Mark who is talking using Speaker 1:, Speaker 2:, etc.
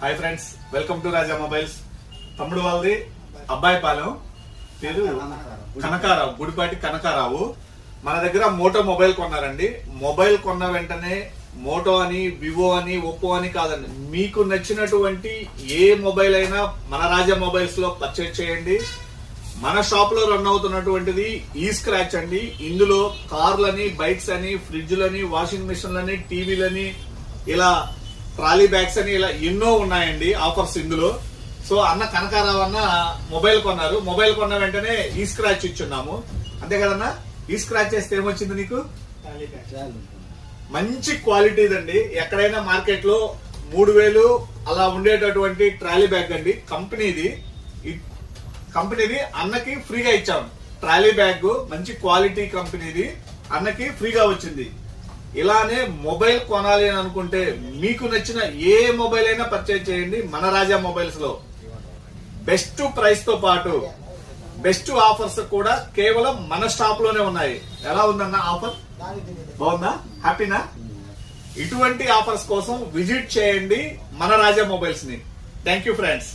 Speaker 1: Hi friends welcome to Raja mobiles తమ్ముడు వాళ్ళది అబ్బాయిపాలెం పేరు కనకారావు గుడిపాటి కనకారావు. మన దగ్గర మోటో మొబైల్ కొన్నారండి. మొబైల్ కొన్న వెంటనే మోటో అని వివో అని ఒప్పో అని కాదండి. మీకు నచ్చినటువంటి ఏ మొబైల్ అయినా మన రాజా మొబైల్స్లో పర్చేజ్ చేయండి. మన షాప్లో రన్ అవుతున్నటువంటిది ఈ స్క్రాచ్ అండి. ఇందులో కార్లని బైక్స్ అని ఫ్రిడ్జ్లని వాషింగ్ మిషన్లని టీవీలని ఇలా ట్రాలీ బ్యాగ్స్ అని ఇలా ఎన్నో ఉన్నాయండి ఆఫర్స్ ఇందులో. సో అన్న కనకారావు అన్న మొబైల్ కొన్నారు. మొబైల్ కొన్న వెంటనే ఈ స్క్రాచ్ ఇచ్చున్నాము. అంతే కదన్నా? ఈ స్క్రాచ్ చేస్తే ఏమొచ్చింది నీకు? మంచి క్వాలిటీదండి ఎక్కడైనా మార్కెట్లో మూడు వేలు అలా ఉండేటటువంటి ట్రాలీ బ్యాగ్ అండి. కంపెనీది. కంపెనీది అన్నకి ఫ్రీగా ఇచ్చాం. ట్రాలీ బ్యాగ్ మంచి క్వాలిటీ కంపెనీది. అన్నకి ఫ్రీగా వచ్చింది. ఇలానే మొబైల్ కొనాలి అని అనుకుంటే మీకు నచ్చిన ఏ మొబైల్ అయినా పర్చేజ్ చేయండి మన రాజా మొబైల్స్లో. బెస్ట్ ప్రైస్తో పాటు బెస్ట్ ఆఫర్స్ కూడా కేవలం మన స్టాప్లోనే ఉన్నాయి. ఎలా ఉందన్న ఆఫర్ బాగుందా? హ్యాపీనా ఇటువంటి ఆఫర్స్ కోసం విజిట్ చేయండి మన రాజా మొబైల్స్ని. Thank you friends